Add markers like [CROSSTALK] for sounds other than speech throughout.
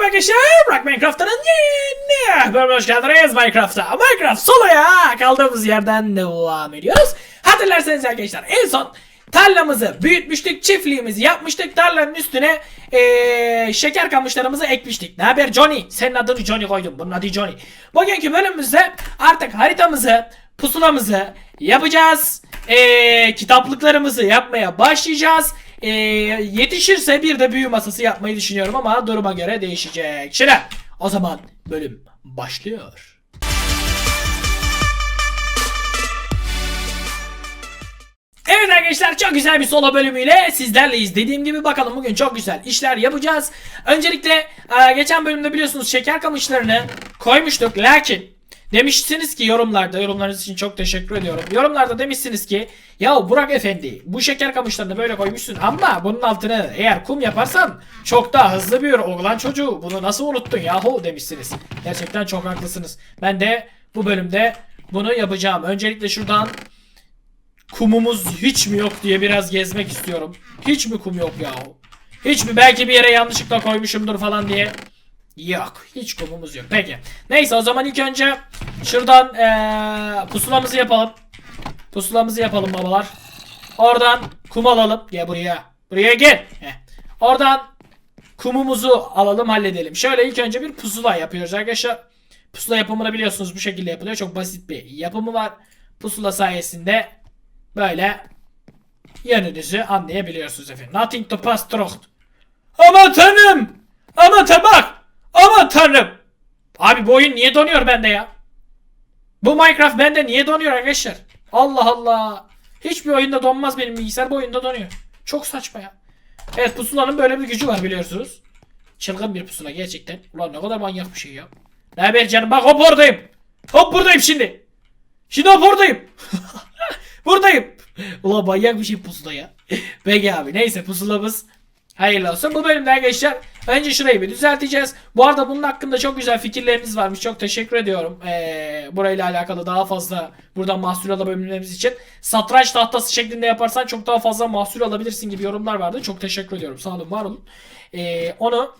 Merhaba arkadaşlar. Rock Minecraft'ın yeni bölümüne hoş geldiniz Minecraft'a. Minecraft soloya kaldığımız yerden devam ediyoruz. Hatırlarsanız arkadaşlar en son tarlamızı büyütmüştük, çiftliğimizi yapmıştık. Tarlanın üstüne eee, şeker kamışlarımızı ekmiştik. Ne haber Johnny? Senin adını Johnny koydum. Bunun adı Johnny. Bugünkü bölümümüzde artık haritamızı, pusulamızı yapacağız. Eee, kitaplıklarımızı yapmaya başlayacağız. Eee, yetişirse bir de büyü masası yapmayı düşünüyorum ama duruma göre değişecek. Şimdi o zaman bölüm başlıyor. Evet arkadaşlar çok güzel bir solo bölümüyle sizlerleyiz. Dediğim gibi bakalım bugün çok güzel işler yapacağız. Öncelikle e, geçen bölümde biliyorsunuz şeker kamışlarını koymuştuk. Lakin demişsiniz ki yorumlarda yorumlarınız için çok teşekkür ediyorum. Yorumlarda demişsiniz ki ya Burak Efendi bu şeker kamışlarını böyle koymuşsun ama bunun altına eğer kum yaparsan çok daha hızlı bir oğlan çocuğu. Bunu nasıl unuttun yahu demişsiniz. Gerçekten çok haklısınız. Ben de bu bölümde bunu yapacağım. Öncelikle şuradan kumumuz hiç mi yok diye biraz gezmek istiyorum. Hiç mi kum yok ya? Hiç mi belki bir yere yanlışlıkla koymuşumdur falan diye. Yok. Hiç kumumuz yok. Peki. Neyse o zaman ilk önce şuradan eee, pusulamızı yapalım. Pusulamızı yapalım babalar. Oradan kum alalım. Gel buraya. Buraya gel. Heh. Oradan kumumuzu alalım halledelim. Şöyle ilk önce bir pusula yapıyoruz arkadaşlar. Pusula yapımını biliyorsunuz bu şekilde yapılıyor. Çok basit bir yapımı var. Pusula sayesinde böyle yönünüzü anlayabiliyorsunuz efendim. Nothing to pass through. Aman tanrım! Aman tabak! Aman tanrım! Abi bu oyun niye donuyor bende ya? Bu Minecraft bende niye donuyor arkadaşlar? Allah Allah. Hiçbir oyunda donmaz benim bilgisayar bu oyunda donuyor. Çok saçma ya. Evet pusulanın böyle bir gücü var biliyorsunuz. Çılgın bir pusula gerçekten. Ulan ne kadar manyak bir şey ya. Ne haber canım bak hop oradayım. Hop buradayım şimdi. Şimdi hop oradayım. [LAUGHS] Buradayım. Ulan manyak bir şey pusula ya. Peki abi neyse pusulamız hayırlı olsun. Bu bölümde arkadaşlar önce şurayı bir düzelteceğiz. Bu arada bunun hakkında çok güzel fikirleriniz varmış. Çok teşekkür ediyorum. Ee, burayla alakalı daha fazla buradan mahsul alabilmemiz için. Satranç tahtası şeklinde yaparsan çok daha fazla mahsul alabilirsin gibi yorumlar vardı. Çok teşekkür ediyorum. Sağ olun var olun. Ee, onu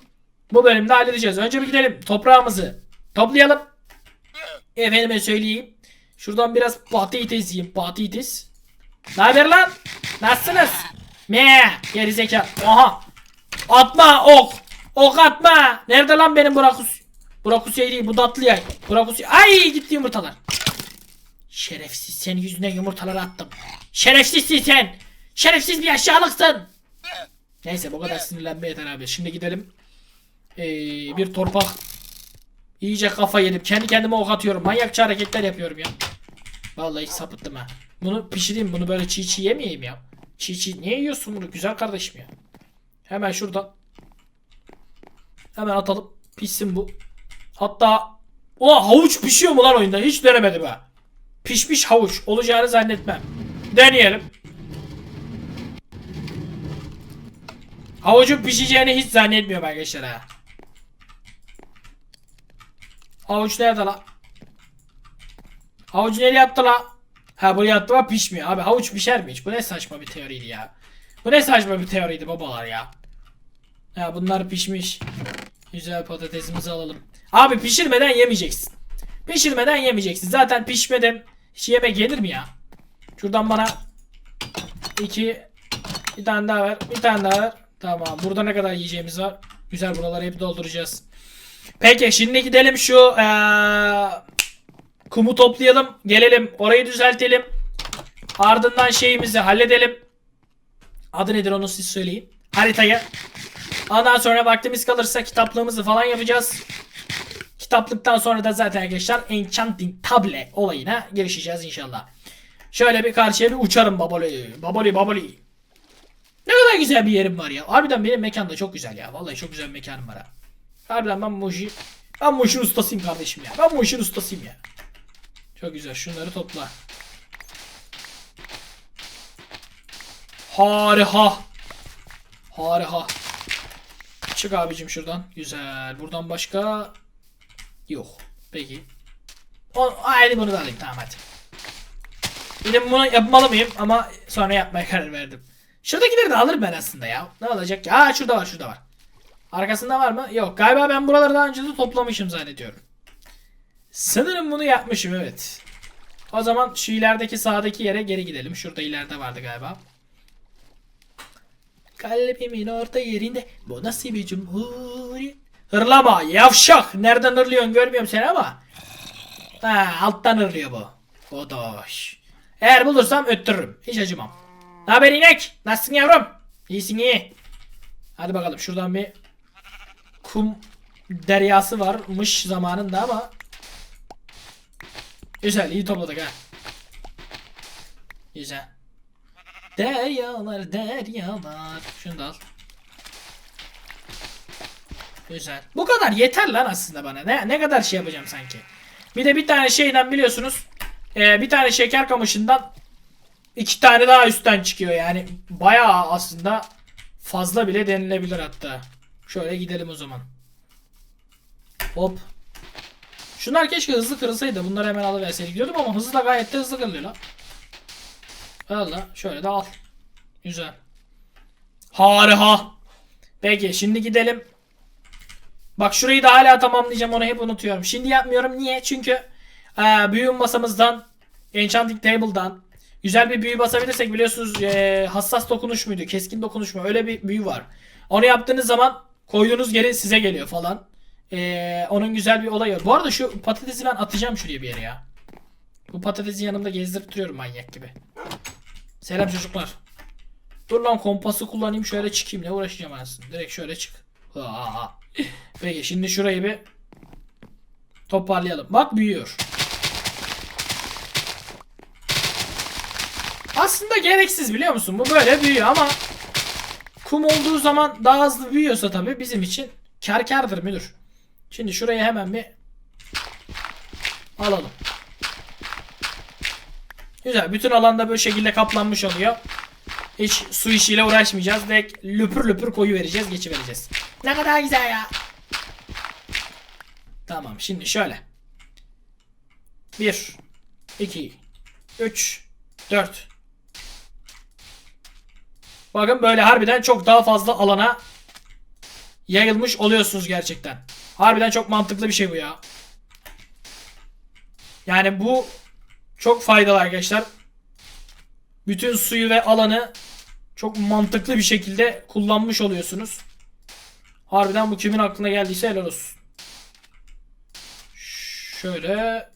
bu bölümde halledeceğiz. Önce bir gidelim toprağımızı toplayalım. Efendime söyleyeyim. Şuradan biraz patates yiyeyim. Patates. Ne haber lan? Nasılsınız? Me gerizekalı. Aha. Atma ok. Ok atma. Nerede lan benim Burakus? Burakus değil bu tatlı yay. Burakus Ay gitti yumurtalar. Şerefsiz senin yüzüne yumurtalar attım. Şerefsizsin sen. Şerefsiz bir aşağılıksın. Neyse bu kadar sinirlenme yeter abi. Şimdi gidelim. Ee, bir torpak. İyice kafa yedim. Kendi kendime ok atıyorum. Manyakça hareketler yapıyorum ya. Vallahi sapıttım ha. Bunu pişireyim. Bunu böyle çiğ çiğ yemeyeyim ya. Çiğ çiğ. Niye yiyorsun bunu güzel kardeşim ya? Hemen şuradan. Hemen atalım. Pişsin bu. Hatta Ulan havuç pişiyor mu lan oyunda? Hiç denemedim ha. Pişmiş havuç olacağını zannetmem. Deneyelim. Havucun pişeceğini hiç zannetmiyorum arkadaşlar ha. Havuç nerede la? Havucu nereye attı la? Ha buraya attı ama pişmiyor. Abi havuç pişer mi hiç? Bu ne saçma bir teoriydi ya. Bu ne saçma bir teoriydi babalar ya. Ha bunlar pişmiş. Güzel patatesimizi alalım. Abi pişirmeden yemeyeceksin. Pişirmeden yemeyeceksin. Zaten pişmeden hiç yemek yenir mi ya? Şuradan bana iki bir tane daha ver. Bir tane daha ver. Tamam. Burada ne kadar yiyeceğimiz var? Güzel buraları hep dolduracağız. Peki şimdi gidelim şu eee, kumu toplayalım. Gelelim orayı düzeltelim. Ardından şeyimizi halledelim. Adı nedir onu siz söyleyin. Haritayı. Ondan sonra vaktimiz kalırsa kitaplığımızı falan yapacağız. Kitaplıktan sonra da zaten arkadaşlar Enchanting Table olayına girişeceğiz inşallah. Şöyle bir karşıya bir uçarım baboli. Baboli baboli. Ne kadar güzel bir yerim var ya. Harbiden benim mekan da çok güzel ya. Vallahi çok güzel bir mekanım var ha. Harbiden ben bu ben bu işin ustasıyım kardeşim ya. Ben bu işin ustasıyım ya. Çok güzel. Şunları topla. Harika. Harika. Çık abicim şuradan. Güzel. Buradan başka yok. Peki. O, hadi bunu da alayım. Tamam hadi. Benim bunu yapmalı mıyım? Ama sonra yapmaya [LAUGHS] karar verdim. Şuradakileri de alırım ben aslında ya. Ne olacak ki? Aa şurada var şurada var. Arkasında var mı? Yok. Galiba ben buraları daha önce de toplamışım zannediyorum. Sanırım bunu yapmışım evet. O zaman şu ilerideki sağdaki yere geri gidelim. Şurada ileride vardı galiba. Kalbimin orta yerinde bu nasıl bir cumhuriyet? Hırlama yavşak. Nereden hırlıyorsun görmüyorum seni ama. Ha, alttan hırlıyor bu. Odoş. Eğer bulursam öttürürüm. Hiç acımam. Ne haber inek? Nasılsın yavrum? İyisin iyi. Hadi bakalım şuradan bir kum deryası varmış zamanında ama Güzel iyi topladık ha. Güzel. Deryalar deryalar. Şunu da al. Güzel. Bu kadar yeter lan aslında bana. Ne, ne kadar şey yapacağım sanki. Bir de bir tane şeyden biliyorsunuz. e, bir tane şeker kamışından iki tane daha üstten çıkıyor. Yani bayağı aslında fazla bile denilebilir hatta. Şöyle gidelim o zaman. Hop. Şunlar keşke hızlı kırılsaydı. Bunları hemen alıverseydik diyordum ama hızlı da gayet de hızlı kırılıyor lan. Valla şöyle de al. Güzel. Harika. Peki şimdi gidelim. Bak şurayı da hala tamamlayacağım onu hep unutuyorum. Şimdi yapmıyorum. Niye? Çünkü e, büyü masamızdan Enchanting Table'dan güzel bir büyü basabilirsek biliyorsunuz e, hassas dokunuş muydu? Keskin dokunuş mu? Öyle bir büyü var. Onu yaptığınız zaman koyduğunuz geri size geliyor falan. E, onun güzel bir olayı var. Bu arada şu patatesi ben atacağım şuraya bir yere ya. Bu patatesi yanımda gezdirip duruyorum manyak gibi. Selam çocuklar. Dur lan kompası kullanayım şöyle çıkayım ne uğraşacağım anasını. Direkt şöyle çık. Aa. Peki şimdi şurayı bir toparlayalım. Bak büyüyor. Aslında gereksiz biliyor musun? Bu böyle büyüyor ama kum olduğu zaman daha hızlı büyüyorsa tabii bizim için kar kardır müdür. Şimdi şurayı hemen bir alalım. Güzel. Bütün alanda böyle şekilde kaplanmış oluyor. Hiç su işiyle uğraşmayacağız. Direkt löpür löpür koyu vereceğiz, geçi vereceğiz. Ne kadar güzel ya. Tamam şimdi şöyle. 1 2 3 4 Bakın böyle harbiden çok daha fazla alana yayılmış oluyorsunuz gerçekten. Harbiden çok mantıklı bir şey bu ya. Yani bu çok faydalı arkadaşlar. Bütün suyu ve alanı çok mantıklı bir şekilde kullanmış oluyorsunuz. Harbiden bu kimin aklına geldiyse helal olsun. Şöyle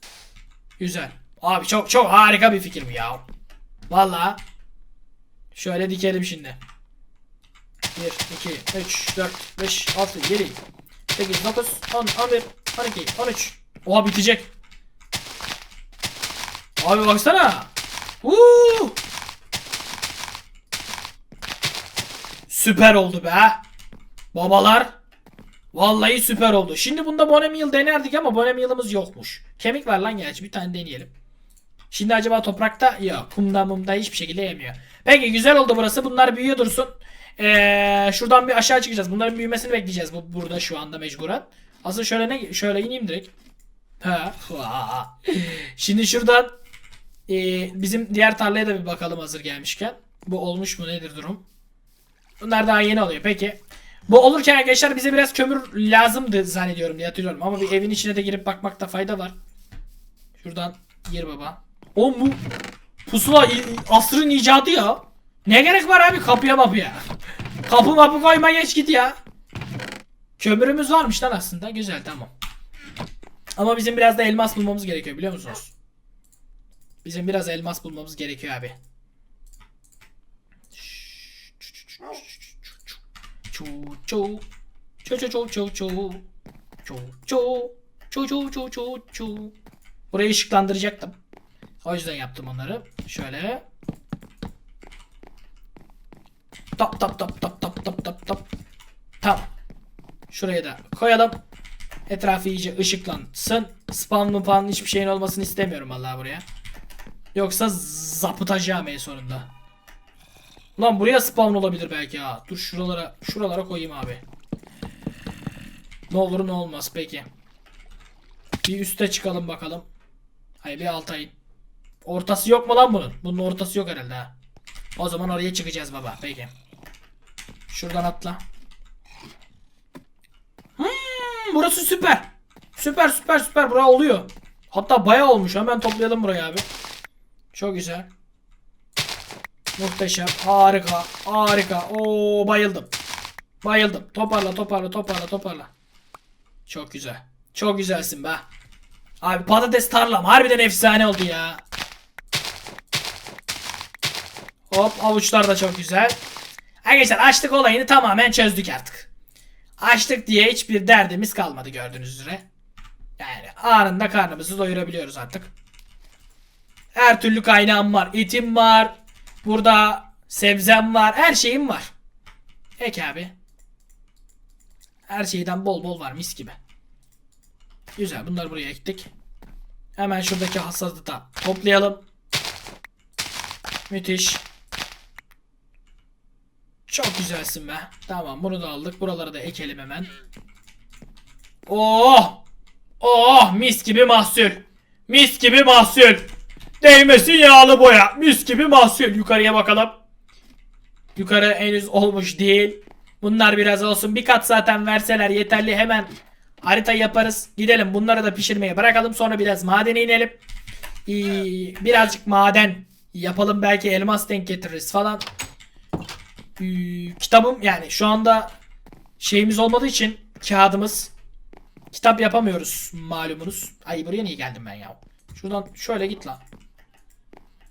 güzel. Abi çok çok harika bir fikir bu ya. Valla. Şöyle dikelim şimdi. 1, 2, 3, 4, 5, 6, 7, 8, 9, 10, 11, 12, 13. Oha bitecek. Abi baksana. Uuu. Süper oldu be. Babalar. Vallahi süper oldu. Şimdi bunda Bonemil denerdik ama Bonemil'imiz yokmuş. Kemik var lan gerçi bir tane deneyelim. Şimdi acaba toprakta yok. Kumda mumda hiçbir şekilde yemiyor. Peki güzel oldu burası. Bunlar büyüyor dursun. Ee, şuradan bir aşağı çıkacağız. Bunların büyümesini bekleyeceğiz bu burada şu anda mecburen. Aslında şöyle ne şöyle ineyim direkt. Ha. Şimdi şuradan e, bizim diğer tarlaya da bir bakalım hazır gelmişken. Bu olmuş mu nedir durum? Bunlar daha yeni oluyor. Peki. Bu olurken arkadaşlar bize biraz kömür lazımdı zannediyorum diye hatırlıyorum. Ama bir evin içine de girip bakmakta fayda var. Şuradan gir baba. Oğlum bu pusula asrın icadı ya. Ne gerek var abi kapıya mapıya. [LAUGHS] Kapı mapı koyma geç git ya. Kömürümüz varmış lan aslında. Güzel tamam. Ama bizim biraz da elmas bulmamız gerekiyor biliyor musunuz? Bizim biraz elmas bulmamız gerekiyor abi. Çu çu çu çu çu çu çu çu çu çu çu çu çu çu Burayı ışıklandıracaktım. O yüzden yaptım onları. Şöyle. Tap tap tap tap tap tap tap tap. Tamam. Şuraya da koyalım. Etrafı iyice ışıklansın. Spam mı falan hiçbir şeyin olmasını istemiyorum vallahi buraya. Yoksa zapıtacağım en sonunda. Lan buraya spawn olabilir belki ha. Dur şuralara şuralara koyayım abi. Ne olur ne olmaz peki. Bir üste çıkalım bakalım. Hayır bir alta in. Ortası yok mu lan bunun? Bunun ortası yok herhalde ha. O zaman oraya çıkacağız baba. Peki. Şuradan atla. burası süper. Süper süper süper bura oluyor. Hatta bayağı olmuş. Hemen toplayalım burayı abi. Çok güzel. Muhteşem. Harika. Harika. Oo bayıldım. Bayıldım. Toparla toparla toparla toparla. Çok güzel. Çok güzelsin be. Abi patates tarlam harbiden efsane oldu ya. Hop avuçlar da çok güzel. Arkadaşlar açlık olayını tamamen çözdük artık. Açlık diye hiçbir derdimiz kalmadı gördüğünüz üzere. Yani anında karnımızı doyurabiliyoruz artık. Her türlü kaynağım var. Etim var. Burada sebzem var. Her şeyim var. Ek abi. Her şeyden bol bol var mis gibi. Güzel bunları buraya ektik. Hemen şuradaki hasadı da toplayalım. Müthiş. Çok güzelsin be. Tamam bunu da aldık. Buraları da ekelim hemen. Oh! Oh mis gibi mahsul. Mis gibi mahsul. Değmesin yağlı boya. Mis gibi mahsul. Yukarıya bakalım. Yukarı henüz olmuş değil. Bunlar biraz olsun. Bir kat zaten verseler yeterli. Hemen harita yaparız. Gidelim bunları da pişirmeye bırakalım. Sonra biraz madene inelim. Ee, birazcık maden yapalım. Belki elmas denk getiririz falan. Ee, kitabım yani şu anda şeyimiz olmadığı için kağıdımız kitap yapamıyoruz malumunuz. Ay buraya niye geldim ben ya? Şuradan şöyle git lan.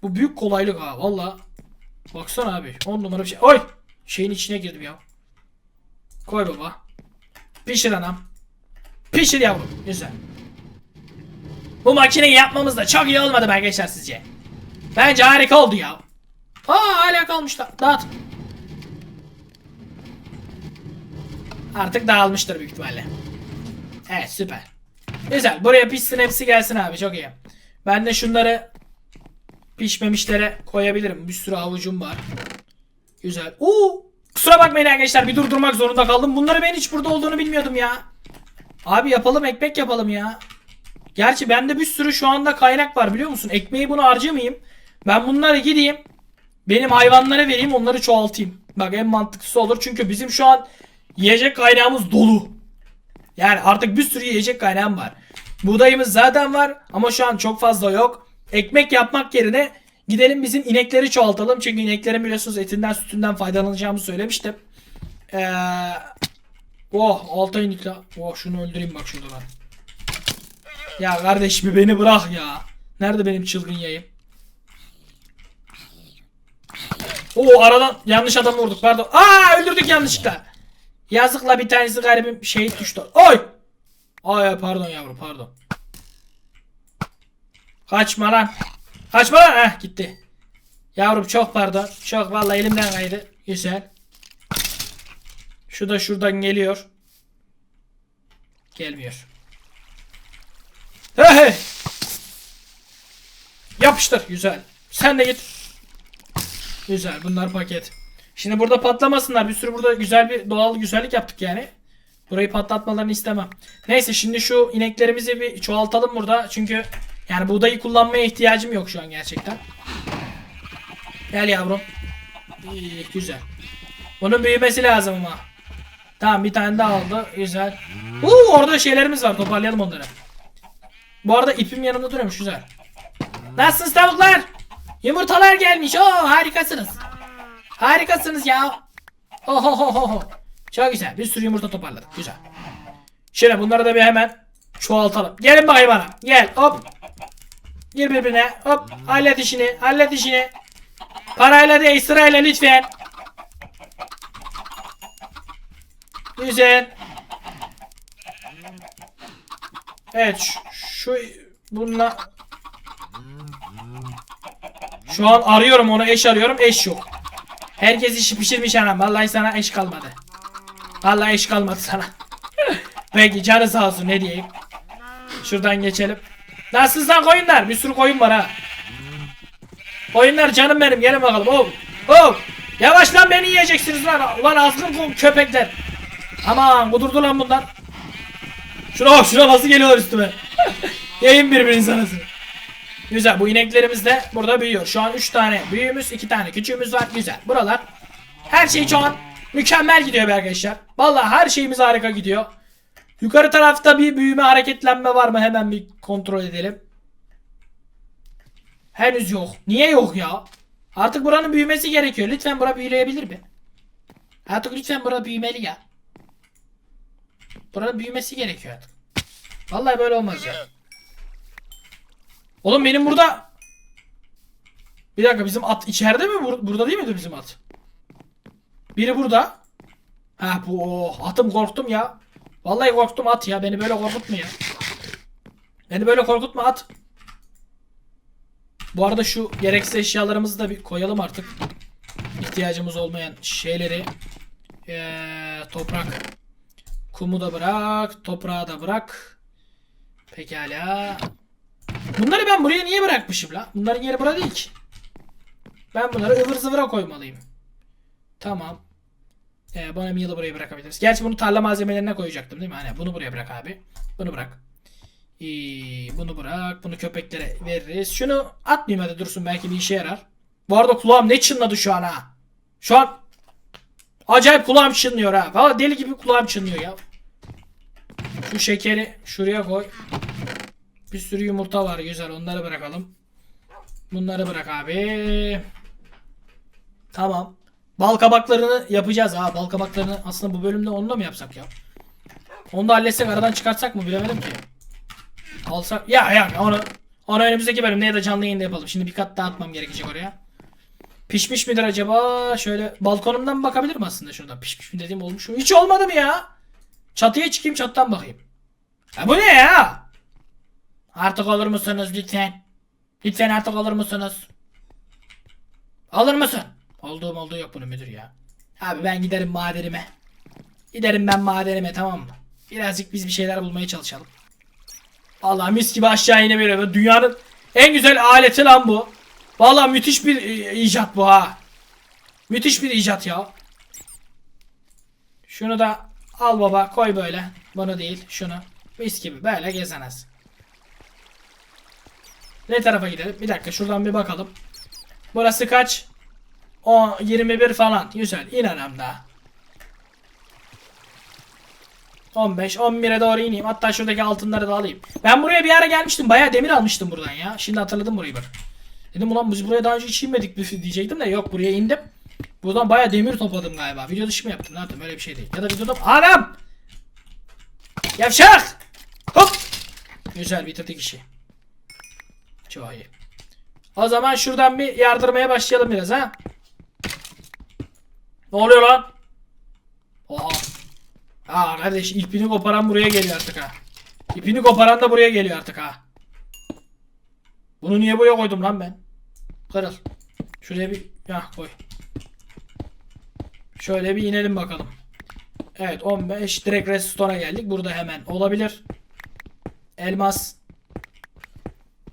Bu büyük kolaylık ha valla. Baksana abi 10 numara bir şey. Oy! Şeyin içine girdim ya. Koy baba. Pişir anam. Pişir yavrum. Güzel. Bu makineyi yapmamız da çok iyi olmadı arkadaşlar sizce? Bence harika oldu ya. Aa hala kalmışlar. Dağıt. Artık dağılmıştır büyük ihtimalle. Evet süper. Güzel. Buraya pişsin hepsi gelsin abi. Çok iyi. Ben de şunları pişmemişlere koyabilirim. Bir sürü avucum var. Güzel. Oo! Kusura bakmayın arkadaşlar bir durdurmak zorunda kaldım. Bunları ben hiç burada olduğunu bilmiyordum ya. Abi yapalım ekmek yapalım ya. Gerçi bende bir sürü şu anda kaynak var biliyor musun? Ekmeği bunu harcamayayım. Ben bunları gideyim. Benim hayvanlara vereyim onları çoğaltayım. Bak en mantıklısı olur. Çünkü bizim şu an yiyecek kaynağımız dolu. Yani artık bir sürü yiyecek kaynağım var. Buğdayımız zaten var ama şu an çok fazla yok. Ekmek yapmak yerine gidelim bizim inekleri çoğaltalım. Çünkü ineklerin biliyorsunuz etinden sütünden faydalanacağımı söylemiştim. Ee, oh altı inek la. Oh şunu öldüreyim bak şurada ben. Ya kardeş bir beni bırak ya. Nerede benim çılgın yayım? Oo aradan yanlış adam vurduk pardon. Aa öldürdük yanlışlıkla. Yazıkla bir tanesi garibim şehit düştü. Oy! Ay pardon yavrum pardon. Kaçma lan. Kaçma lan. Heh gitti. Yavrum çok pardon. Çok vallahi elimden kaydı. Güzel. Şu da şuradan geliyor. Gelmiyor. Hey. Yapıştır. Güzel. Sen de git. Güzel. Bunlar paket. Şimdi burada patlamasınlar. Bir sürü burada güzel bir doğal güzellik yaptık yani. Burayı patlatmalarını istemem. Neyse şimdi şu ineklerimizi bir çoğaltalım burada. Çünkü yani buğdayı kullanmaya ihtiyacım yok şu an gerçekten. Gel yavrum. İyi, güzel. Bunun büyümesi lazım ama. Tamam bir tane daha oldu. Güzel. Uuu orada şeylerimiz var. Toparlayalım onları. Bu arada ipim yanımda duruyormuş. Güzel. Nasılsınız tavuklar? Yumurtalar gelmiş. Oo harikasınız. Harikasınız ya. Ohohoho. Çok güzel. Bir sürü yumurta toparladık. Güzel. Şöyle bunları da bir hemen çoğaltalım. Gelin bakayım bana. Gel. Hop. Gir birbirine. Hop. Hallet işini. Hallet işini. Parayla değil sırayla lütfen. Güzel. Evet şu, şu bununla şu an arıyorum onu eş arıyorum eş yok. Herkes işi pişirmiş anam. Vallahi sana eş kalmadı. Vallahi eş kalmadı sana. [LAUGHS] Peki canı sağ olsun ne diyeyim. Şuradan geçelim. Nasılsınız lan koyunlar? Bir sürü koyun var ha. Koyunlar canım benim gelin bakalım. Oh. Oh. Yavaş lan beni yiyeceksiniz lan. Ulan azgın köpekler. Aman kudurdu lan bunlar. Şuna bak şuna nasıl geliyorlar üstüme. [LAUGHS] Yayın birbirinize nasıl. Güzel bu ineklerimiz de burada büyüyor. Şu an 3 tane büyüğümüz 2 tane küçüğümüz var. Güzel. Buralar her şey şu an mükemmel gidiyor be arkadaşlar. Vallahi her şeyimiz harika gidiyor. Yukarı tarafta bir büyüme hareketlenme var mı? Hemen bir kontrol edelim. Henüz yok. Niye yok ya? Artık buranın büyümesi gerekiyor. Lütfen bura büyüleyebilir mi? Artık lütfen bura büyümeli ya. Buranın büyümesi gerekiyor artık. Vallahi böyle olmaz ya. Oğlum benim burada... Bir dakika bizim at içeride mi? Bur- burada değil miydi bizim at? Biri burada. Ha bu oh, atım korktum ya. Vallahi korktum at ya. Beni böyle korkutma ya. Beni böyle korkutma at. Bu arada şu gereksiz eşyalarımızı da bir koyalım artık. İhtiyacımız olmayan şeyleri. Ee, toprak. Kumu da bırak. Toprağı da bırak. Pekala. Bunları ben buraya niye bırakmışım la? Bunların yeri bura değil ki. Ben bunları ıvır zıvıra koymalıyım. Tamam. Ee, bana yılı buraya bırakabiliriz. Gerçi bunu tarla malzemelerine koyacaktım değil mi? Hani bunu buraya bırak abi. Bunu bırak. Ee, bunu bırak. Bunu köpeklere veririz. Şunu atmayayım hadi dursun. Belki bir işe yarar. Bu arada kulağım ne çınladı şu an ha. Şu an acayip kulağım çınlıyor ha. Valla deli gibi kulağım çınlıyor ya. Şu şekeri şuraya koy. Bir sürü yumurta var güzel onları bırakalım. Bunları bırak abi. Tamam. Bal kabaklarını yapacağız ha. Bal kabaklarını aslında bu bölümde onu da mı yapsak ya? Onu da halletsek aradan çıkartsak mı bilemedim ki. Alsak ya ya onu onu önümüzdeki bölümde ya da canlı yayında yapalım. Şimdi bir kat daha atmam gerekecek oraya. Pişmiş midir acaba? Şöyle balkonumdan bakabilir mi aslında şuradan? Pişmiş mi dediğim olmuş mu? Hiç olmadı mı ya? Çatıya çıkayım çattan bakayım. Ya bu ne ya? Artık olur musunuz lütfen? Lütfen artık olur musunuz? Alır mısın? Olduğum olduğu yok bunun müdür ya. Abi ben giderim madenime. Giderim ben madenime tamam mı? Birazcık biz bir şeyler bulmaya çalışalım. Allah mis gibi aşağı inebiliyor. Dünyanın en güzel aleti lan bu. Vallahi müthiş bir e, icat bu ha. Müthiş bir icat ya. Şunu da al baba koy böyle. Bunu değil şunu. Mis gibi böyle gezenes. Ne tarafa gidelim? Bir dakika şuradan bir bakalım. Burası kaç? O 21 falan. Güzel. İnelim daha. 15, 11'e doğru ineyim. Hatta şuradaki altınları da alayım. Ben buraya bir ara gelmiştim. Bayağı demir almıştım buradan ya. Şimdi hatırladım burayı bak. Dedim ulan biz buraya daha önce hiç inmedik diyecektim de yok buraya indim. Buradan bayağı demir topladım galiba. Video dışı mı yaptım? Ne yaptım? Öyle bir şey değil. Ya da videoda... Anam! Yavşak! Hop! Güzel bitirdik işi. Çok iyi. O zaman şuradan bir yardırmaya başlayalım biraz ha. Ne oluyor lan? Oha. Aa kardeş ipini koparan buraya geliyor artık ha. İpini koparan da buraya geliyor artık ha. Bunu niye buraya koydum lan ben? Kırıl. Şuraya bir ya koy. Şöyle bir inelim bakalım. Evet 15 direkt restoran'a geldik. Burada hemen olabilir. Elmas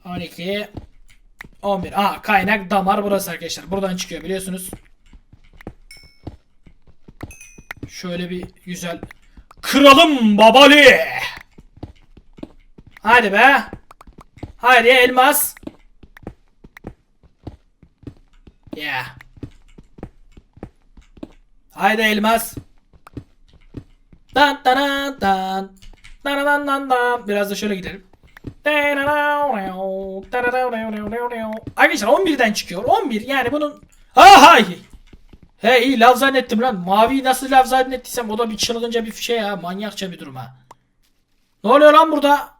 12 11. Aa kaynak damar burası arkadaşlar. Buradan çıkıyor biliyorsunuz. Şöyle bir güzel kıralım babali. Hadi be. Haydi elmas. Ya. Haydi elmas. Dan dan dan dan. Dan dan dan. Biraz da şöyle gidelim. Arkadaşlar 11'den çıkıyor. 11 yani bunun ha hay. He iyi lav zannettim lan. Mavi nasıl lav zannettiysem o da bir çılgınca bir şey ya. Manyakça bir durum ha. Ne oluyor lan burada?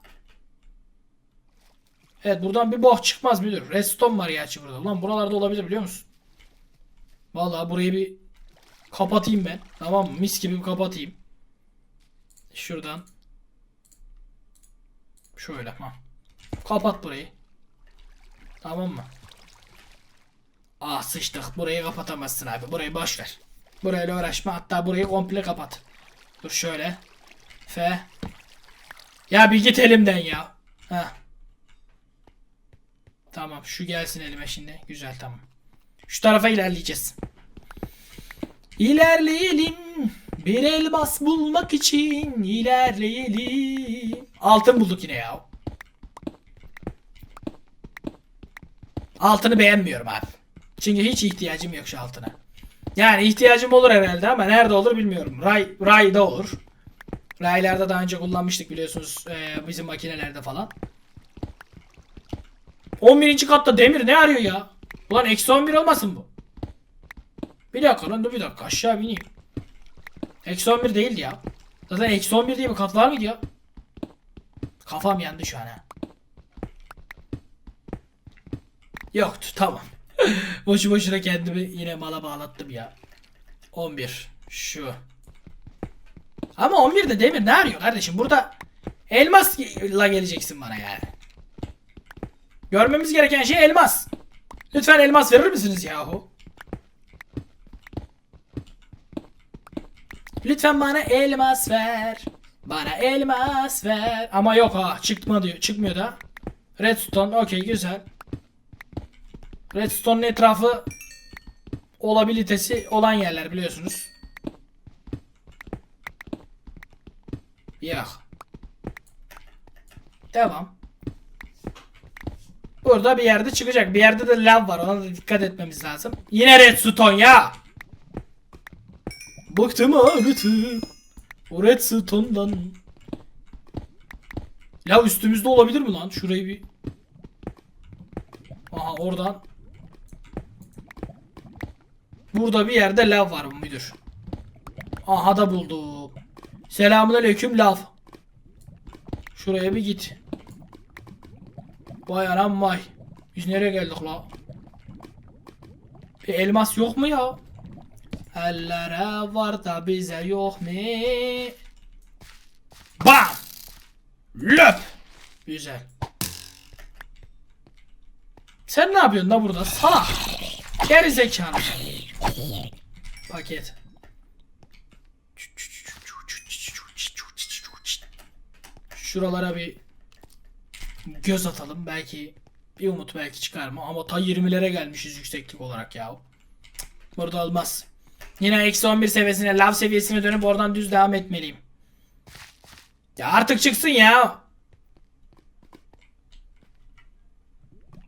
Evet buradan bir boh çıkmaz müdür. Redstone var gerçi burada. Ulan buralarda olabilir biliyor musun? Vallahi burayı bir kapatayım ben. Tamam? Mis gibi bir kapatayım. Şuradan. Şöyle ha. Kapat burayı. Tamam mı? Ah sıçtık. Burayı kapatamazsın abi. Burayı boş ver. Burayla uğraşma. Hatta burayı komple kapat. Dur şöyle. F. Ya bir git elimden ya. Ha. Tamam şu gelsin elime şimdi. Güzel tamam. Şu tarafa ilerleyeceğiz. İlerleyelim. Bir elmas bulmak için ilerleyelim. Altın bulduk yine ya. Altını beğenmiyorum abi. Çünkü hiç ihtiyacım yok şu altına. Yani ihtiyacım olur herhalde ama nerede olur bilmiyorum. Ray, rayda olur. Raylarda daha önce kullanmıştık biliyorsunuz e, bizim makinelerde falan. 11. katta demir ne arıyor ya? Ulan eksi 11 olmasın bu? Bir dakika lan dur bir dakika aşağı bineyim. Eksi 11 değildi ya. Zaten eksi 11 diye bir kat var mıydı ya? Kafam yandı şu an ha. Yoktu tamam. [LAUGHS] Boşu boşuna kendimi yine mala bağlattım ya. 11 şu. Ama 11 de demir ne arıyor kardeşim? Burada elmasla geleceksin bana yani. Görmemiz gereken şey elmas. Lütfen elmas verir misiniz yahu? Lütfen bana elmas ver. Bana elmas ver. Ama yok ha çıkma diyor. Çıkmıyor da. Redstone okey güzel. Redstone'un etrafı olabilitesi olan yerler biliyorsunuz. Yok. Devam. Burada bir yerde çıkacak. Bir yerde de lav var. Ona da dikkat etmemiz lazım. Yine redstone ya. Bıktım ağrıtı. O redstone'dan. Lav üstümüzde olabilir mi lan? Şurayı bir... Aha oradan. Burada bir yerde lav var müdür. Aha da buldum. Selamünaleyküm lav. Şuraya bir git. Vay anam vay. Biz nereye geldik la? Bir elmas yok mu ya? Ellere var da bize yok mu? Bam! Löp! Güzel. Sen ne yapıyorsun da burada? Salak! Geri zekalı. Paket. Şuralara bir göz atalım. Belki bir umut belki çıkar mı? Ama ta 20'lere gelmişiz yükseklik olarak ya. Burada olmaz. Yine eksi 11 seviyesine, lav seviyesine dönüp oradan düz devam etmeliyim. Ya artık çıksın ya.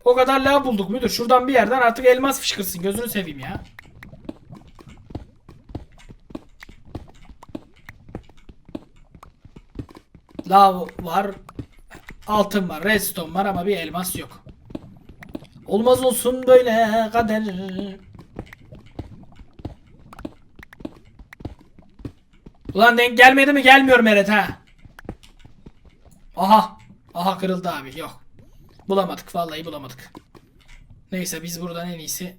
O kadar lav bulduk müdür. Şuradan bir yerden artık elmas fışkırsın. Gözünü seveyim ya. Lav var. Altın var. Redstone var ama bir elmas yok. Olmaz olsun böyle kader. Ulan denk gelmedi mi gelmiyor Meret ha. Aha. Aha kırıldı abi yok. Bulamadık vallahi bulamadık. Neyse biz buradan en iyisi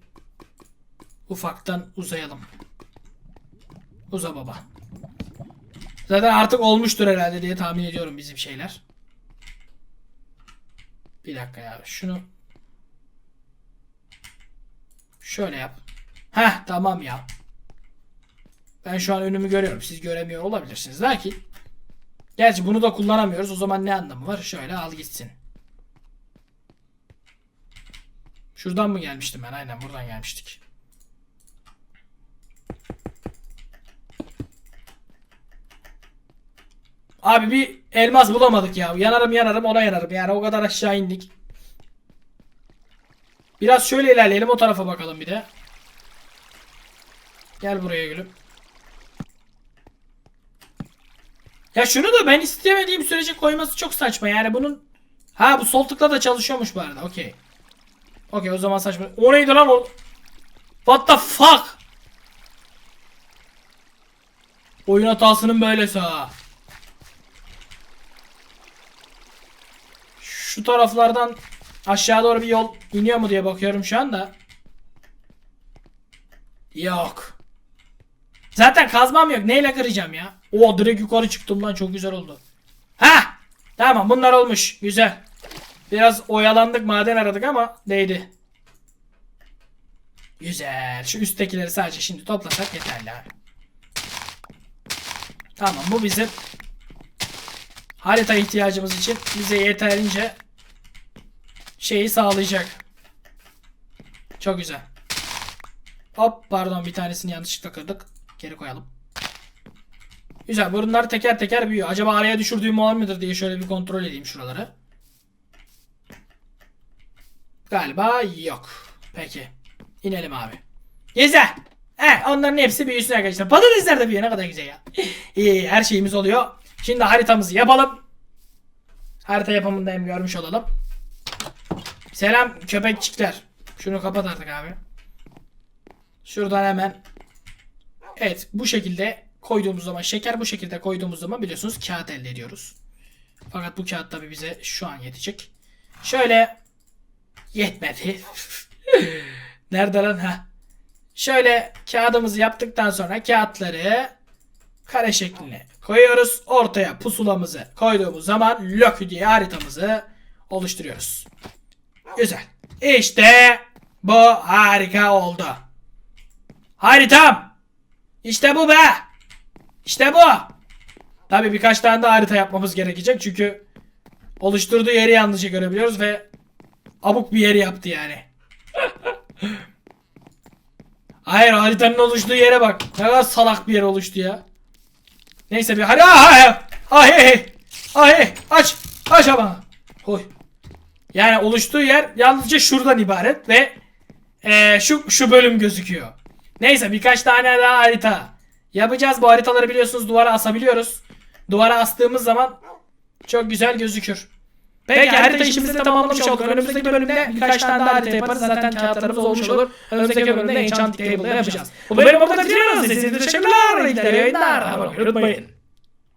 ufaktan uzayalım. Uza baba. Zaten artık olmuştur herhalde diye tahmin ediyorum bizim şeyler. Bir dakika ya şunu şöyle yap. Heh tamam ya. Ben şu an önümü görüyorum. Siz göremiyor olabilirsiniz. Lakin Gerçi bunu da kullanamıyoruz. O zaman ne anlamı var? Şöyle al gitsin. Şuradan mı gelmiştim ben? Aynen buradan gelmiştik. Abi bir elmas bulamadık ya. Yanarım yanarım ona yanarım. Yani o kadar aşağı indik. Biraz şöyle ilerleyelim o tarafa bakalım bir de. Gel buraya gülüm. Ya şunu da ben istemediğim sürece koyması çok saçma. Yani bunun Ha bu sol tıkla da çalışıyormuş bu arada. Okey. Okey o zaman saçma. O neydi lan o? What the fuck? Oyun hatasının böylesi ha. Şu taraflardan aşağı doğru bir yol iniyor mu diye bakıyorum şu anda. Yok. Zaten kazmam yok. Neyle kıracağım ya? Oo direkt yukarı çıktım lan çok güzel oldu. Ha! Tamam bunlar olmuş. Güzel. Biraz oyalandık maden aradık ama değdi. Güzel. Şu üsttekileri sadece şimdi toplasak yeterli abi. Tamam bu bizim harita ihtiyacımız için bize yeterince şeyi sağlayacak. Çok güzel. Hop pardon bir tanesini yanlışlıkla kırdık. Geri koyalım. Güzel bunlar teker teker büyüyor. Acaba araya düşürdüğüm var mıdır diye şöyle bir kontrol edeyim şuraları. Galiba yok. Peki. İnelim abi. Güzel. He, onların hepsi büyüsün arkadaşlar. Patatesler de büyüyor ne kadar güzel ya. [LAUGHS] İyi her şeyimiz oluyor. Şimdi haritamızı yapalım. Harita yapımında hem görmüş olalım. Selam köpekçikler. Şunu kapat artık abi. Şuradan hemen. Evet bu şekilde koyduğumuz zaman şeker bu şekilde koyduğumuz zaman biliyorsunuz kağıt elde ediyoruz. Fakat bu kağıt tabi bize şu an yetecek. Şöyle yetmedi. [LAUGHS] Nerede lan ha? Şöyle kağıdımızı yaptıktan sonra kağıtları kare şekline koyuyoruz. Ortaya pusulamızı koyduğumuz zaman Loki diye haritamızı oluşturuyoruz. Güzel. İşte bu harika oldu. Haritam. İşte bu be. İşte bu. Tabi birkaç tane daha harita yapmamız gerekecek çünkü oluşturduğu yeri yanlışa görebiliyoruz ve abuk bir yeri yaptı yani. [LAUGHS] Hayır haritanın oluştuğu yere bak. Ne kadar salak bir yer oluştu ya. Neyse bir hadi ay ay ay aç aç ama. Koy. Yani oluştuğu yer yalnızca şuradan ibaret ve eee, şu şu bölüm gözüküyor. Neyse birkaç tane daha harita yapacağız. Bu haritaları biliyorsunuz duvara asabiliyoruz. Duvara astığımız zaman çok güzel gözükür. Peki, harita işimizi de tamamlamış olduk. Önümüzdeki bölümde birkaç tane daha harita yaparız. Zaten kağıtlarımız olmuş olur. Önümüzdeki bölümde Enchanting Table'da yapacağız. Bu bölümü burada bitiriyoruz. İçin teşekkürler. İyi yayınlar. Unutmayın.